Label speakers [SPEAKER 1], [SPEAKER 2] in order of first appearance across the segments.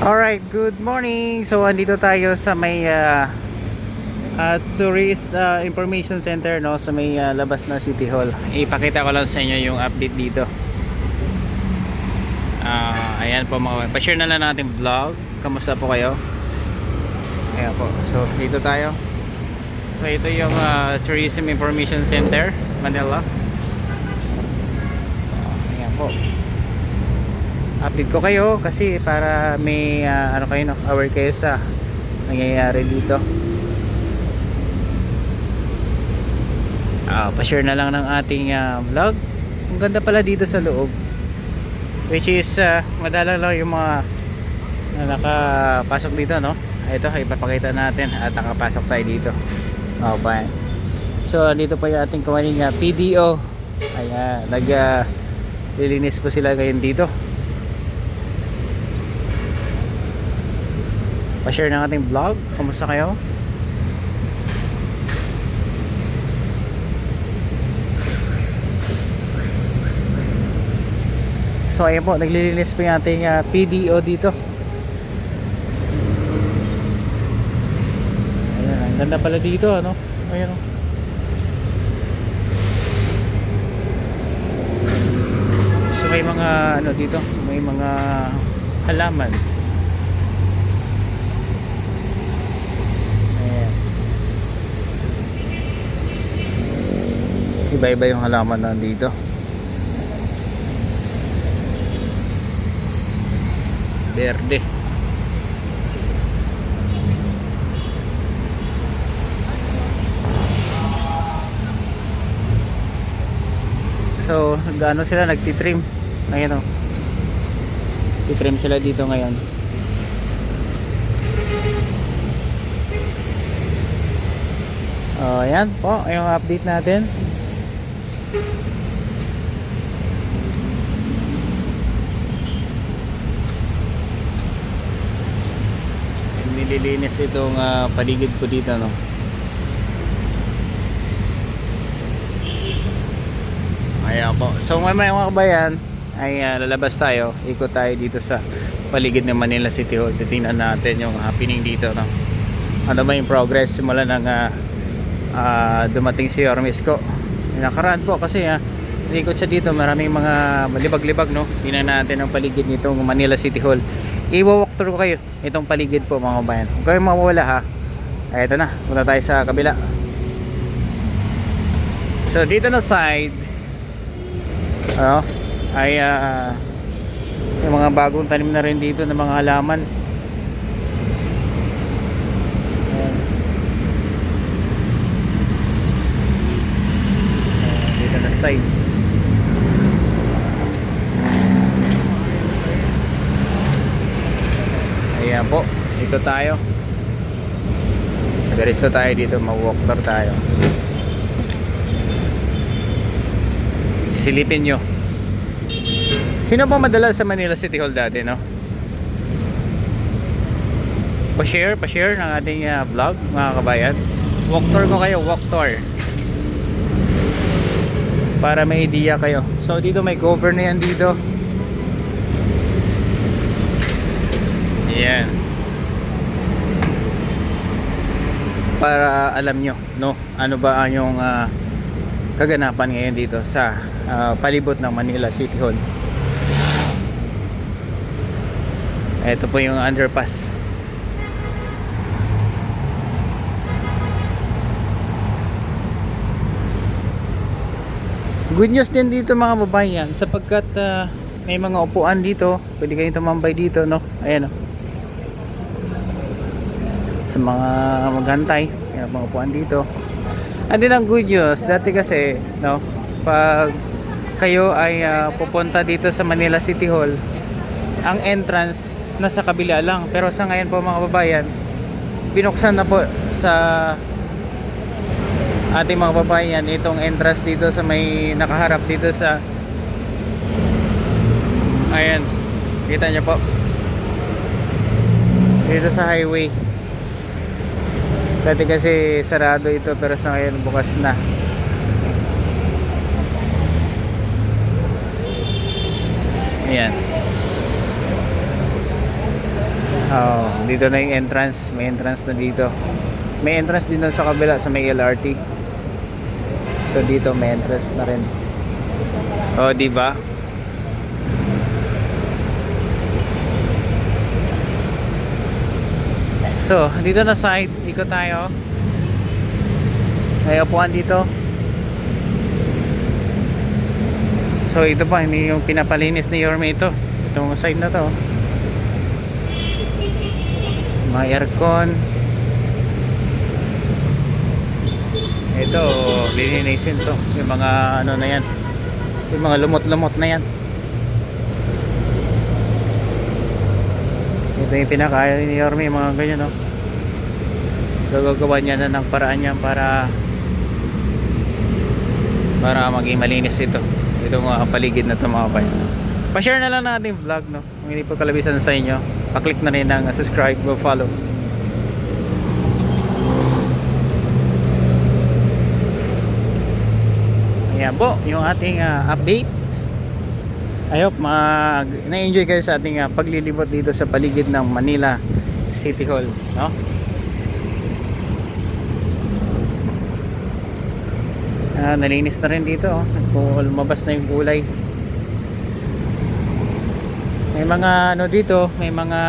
[SPEAKER 1] Alright, good morning. So andito tayo sa may uh, uh, Tourist uh, Information Center no sa may uh, labas na City Hall. Ipakita ko lang sa inyo yung update dito. Ah, ayan po mga pa-share na lang natin vlog. Kamusta po kayo? Ayan po. So dito tayo. So ito yung uh, Tourism Information Center, Manila. Ayan po update ko kayo kasi para may ah, ano kayo no, aware kayo sa nangyayari dito. Ah pa-share na lang ng ating ah, vlog. Ang ganda pala dito sa loob. Which is ah, madalang lang yung mga na nakapasok dito no? Ito ipapakita natin at nakapasok tayo dito. Oh, bye. so dito pa yung ating kumaning ah, PDO ayan nag ah, lilinis po sila ngayon dito pa-share ng ating vlog. Kamusta kayo? So ayan po, naglilinis po yung ating ah, PDO dito. Ayan, ang ganda pala dito, ano? Ayan oh. So may mga ano dito, may mga halaman. Ayan. Iba-iba yung halaman nandito. Verde. So, gaano sila nagtitrim. Ayan o. Titrim sila dito ngayon. Oh, ayan po, yung update natin. Nililinis itong ah, paligid ko dito, no. Ayan po. So, may mga kabayan, ay ah, lalabas tayo. Ikot tayo dito sa paligid ng Manila City Hall. Titingnan natin yung happening dito, no. Ano ba yung progress simula ng ah, ah, dumating si Ormisco nakaraan po kasi ha ikot siya dito maraming mga libag-libag no? Tingnan natin ang paligid nitong Manila City Hall. I-walk through kayo itong paligid po mga kabayan. Huwag kayong mawawala ha? Ito na punta tayo sa kabila. So dito na side ano ay ah, yung mga bagong tanim na rin dito ng mga halaman Ayan. Ayan, dito na side. Ayan po dito tayo. Diretso tayo dito mag-walk tour tayo. Silipin nyo. Sino ba madala sa Manila City Hall dati no? Pa-share pa-share ng ating ah, vlog mga kabayan. Walk tour ko kayo walk tour para may idea kayo. So dito may cover na yan dito. Yan para alam nyo no? Ano ba ang yung ah, kaganapan ngayon dito sa ah, palibot ng Manila City Hall? Ito po yung underpass Good news din dito mga babayan sapagkat ah, may mga upuan dito. Pwede kayong tumambay dito, no? Ayan, oh. Sa mga maghantay, may mga upuan dito. And din ang good news, dati kasi, no, pag kayo ay ah, pupunta dito sa Manila City Hall, ang entrance nasa kabila lang. Pero sa ngayon po mga babayan, binuksan na po sa ating mga babayan itong entrance dito sa may nakaharap dito sa ayan kita nyo po dito sa highway dati kasi sarado ito pero sa ngayon bukas na ayan Oh, dito na yung entrance. May entrance na dito. May entrance din sa kabila sa may LRT. So dito may entrance na rin. Oh, di ba? So, dito na side, ikot tayo. May upuan dito. So, ito pa, hindi yung pinapalinis ni Yorme ito. Itong side na to. May aircon. Ito, lilinisin to. Yung mga ano na yan. Yung mga lumot-lumot na yan. Ito yung pinakaya ni Yorme, mga ganyan, no? Gagagawa niya na ng paraan niya para para maging malinis ito. Itong mga paligid na ito mga kapay. Pa-share na lang natin vlog, no? Kung hindi po kalabisan sa inyo, pa-click na rin ng subscribe o follow. Ayan po, yung ating ah, update. I hope mag na-enjoy kayo sa ating ah, paglilibot dito sa paligid ng Manila City Hall, no? Ah, nalinis na rin dito, oh. Lumabas na yung kulay. May mga ano dito, may mga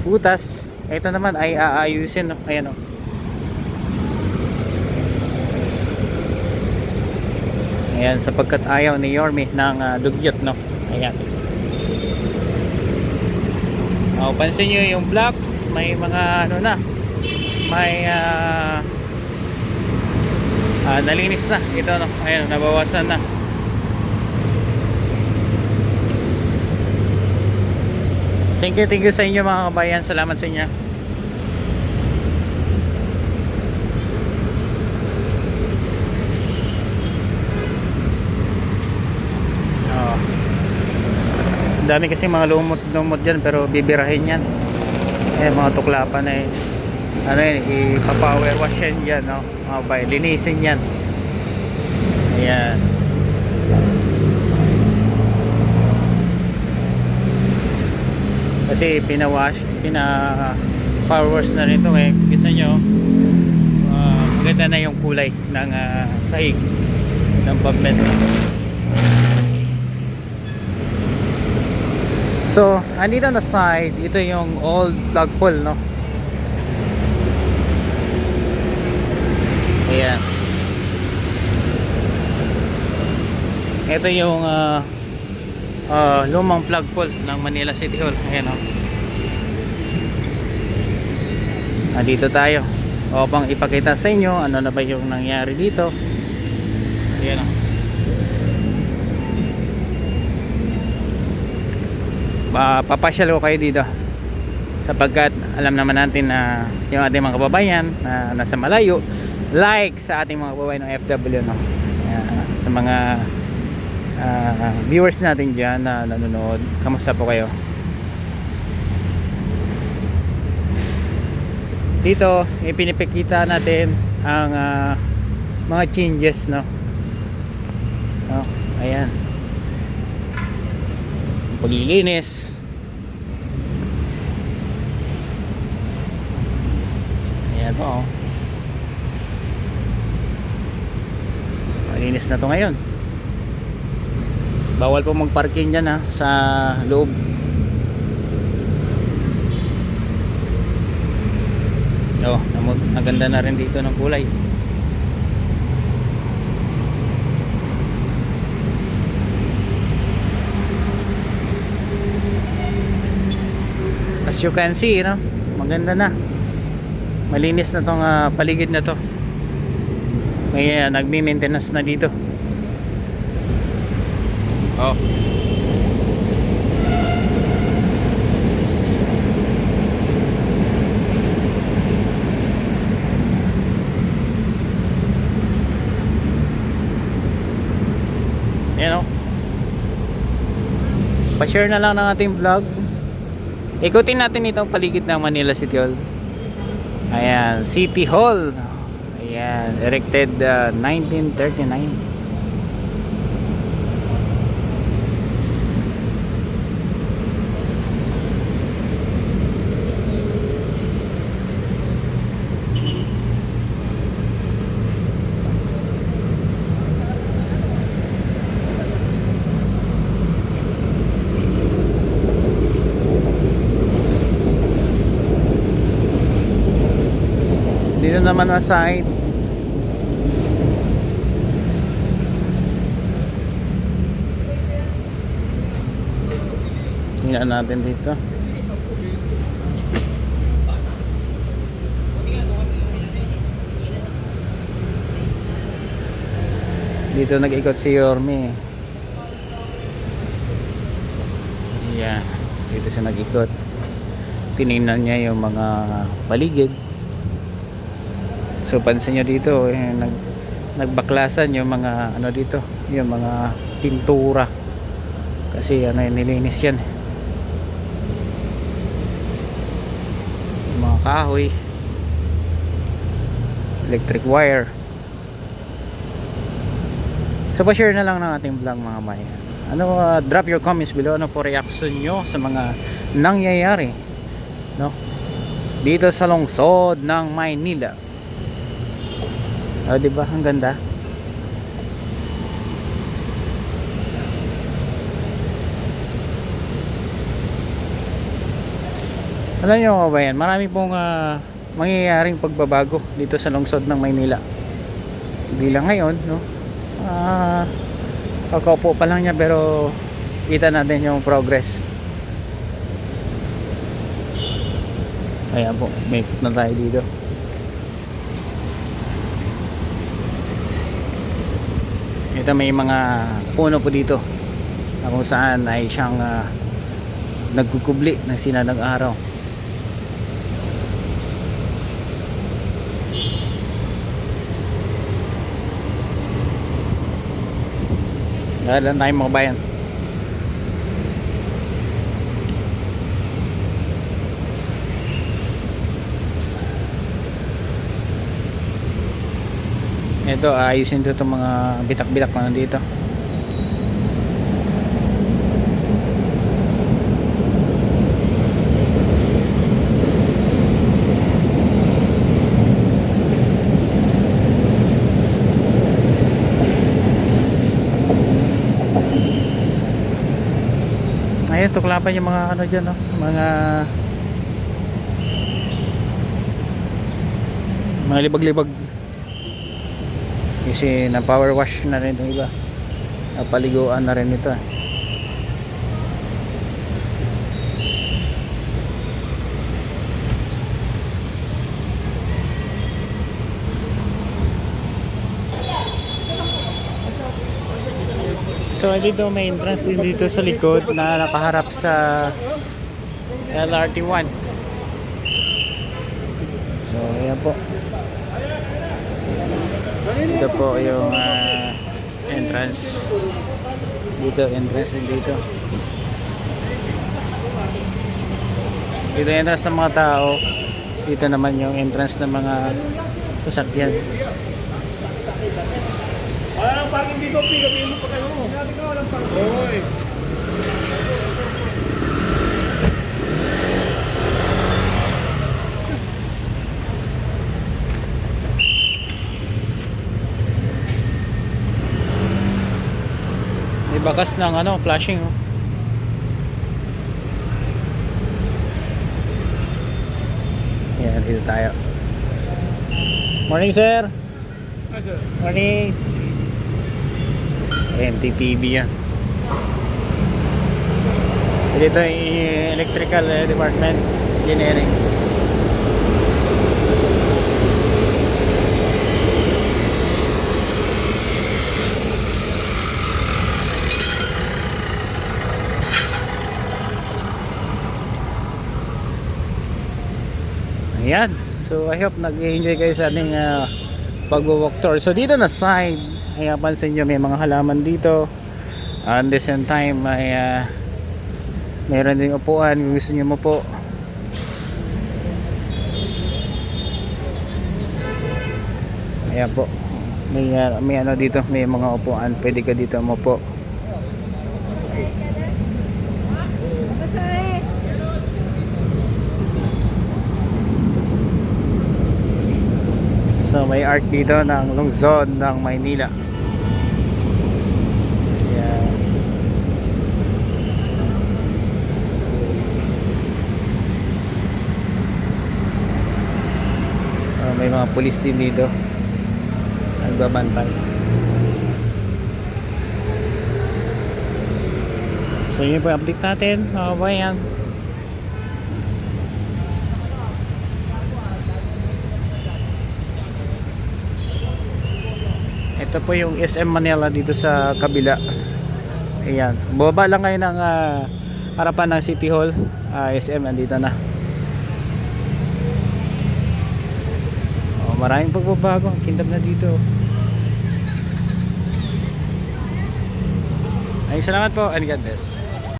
[SPEAKER 1] butas. Ito naman ay aayusin, no? Ayan, oh. Ayan, sapagkat ayaw ni Yorme ng ah, dugyot, no? Ayan. Oh, pansin nyo yung blocks, may mga ano na, may ah, ah, nalinis na. Ito, no? Ayan, nabawasan na. Thank you, thank you sa inyo mga kabayan. Salamat sa inyo. Dami kasi mga lumot-lumot dyan pero bibirahin yan. Eh, mga tuklapan eh. Ano yun, ipapower wash yan dyan, no? Mga bay, linisin yan. Ayan. Kasi pinawash, pina power wash na rin ito eh. Kisa nyo, ah, maganda na yung kulay ng ah, sahig ng pavement. So, andito na side, ito yung old plug pull, no? Ayan. Ito yung ah, ah, lumang plug pull ng Manila City Hall. Ayan, oh. Andito tayo. Upang ipakita sa inyo ano na ba yung nangyari dito. Ayan, oh. Papasyal ko kayo dito. Sapagkat alam naman natin na yung ating mga kababayan na nasa malayo like sa ating mga kababayan ng FW no? Sa mga ah, viewers natin dyan na nanonood kamusta po kayo? Dito ipinipikita natin ang ah, mga changes no? No? Ayan paglilinis. Ayan po oh. malinis na to ngayon. Bawal po magparking dyan ha sa loob. Oh naganda na rin dito ng kulay as you can see no? Maganda na. Malinis na tong ah, paligid na to. May uh, nagmi-maintenance na dito. Oh. Yan o. Pa-share na lang ng ating vlog. Ikutin natin itong paligid ng Manila City Hall. Ayan, City Hall. Ayan, erected uh, 1939. Naman ang side. Tingnan natin dito. Dito nag-ikot si Yorme. Yan. Dito siya nag-ikot. Tinignan niya yung mga paligid. So pansin niyo dito, eh, nag nagbaklasan yung mga ano dito, yung mga pintura. Kasi ano yung nilinis yan. eh. Yung mga kahoy. Electric wire. So pa-share na lang ng ating vlog mga bayan. Ano, uh, drop your comments below. Ano po reaction nyo sa mga nangyayari no? dito sa lungsod ng Maynila. Oh, di ba? Ang ganda. Alam niyo mga bayan, marami pong ah, mangyayaring pagbabago dito sa lungsod ng Maynila. Hindi lang ngayon, no? Ah, kakaupo pa lang niya pero kita natin yung progress. Ayan po, may na tayo dito. Ito may mga puno po dito na kung saan ay siyang ah, nagkukubli ng sinanang araw. Dahil lang tayo mga bayan. Ito, ayusin dito itong mga bitak-bitak na nandito. Ayun, tuklapan yung mga ano dyan, no? Mga mga libag-libag kasi na power wash na rin itong iba napaliguan na rin ito. So dito may entrance din dito sa likod na nakaharap sa LRT 1 Ito po yung ah, entrance. Dito entrance din dito. Dito yung entrance ng mga tao. Dito naman yung entrance ng mga sasakyan.
[SPEAKER 2] Walang parking dito, pick-up mo pa kayo. Sabi ko, walang parking.
[SPEAKER 1] Bakas ng ano, flashing oh. Yan, dito tayo. Morning, sir.
[SPEAKER 2] Ah, sir.
[SPEAKER 1] Morning. MTTV yan. Dito yung electrical eh, department, engineering. Ayan. So I hope nag-enjoy kayo sa ating uh, pag-walk tour. So dito na side, ay pansin nyo may mga halaman dito. And the same time ay uh, meron ding upuan kung gusto nyo po. Ayan po. May, uh, may ano dito, may mga upuan. Pwede ka dito mo po. So may art dito ng lungsod ng Maynila. Ayan. Ah, may mga pulis din dito. Nagbabantay. So yun po update natin mga kabayan. Ito po yung SM Manila dito sa kabila. Ayan. Baba lang kayo ng ah, harapan ng City Hall. Ah, SM nandito na. Oh, maraming pagbabago. Kintab na dito. Ay, salamat po and God bless.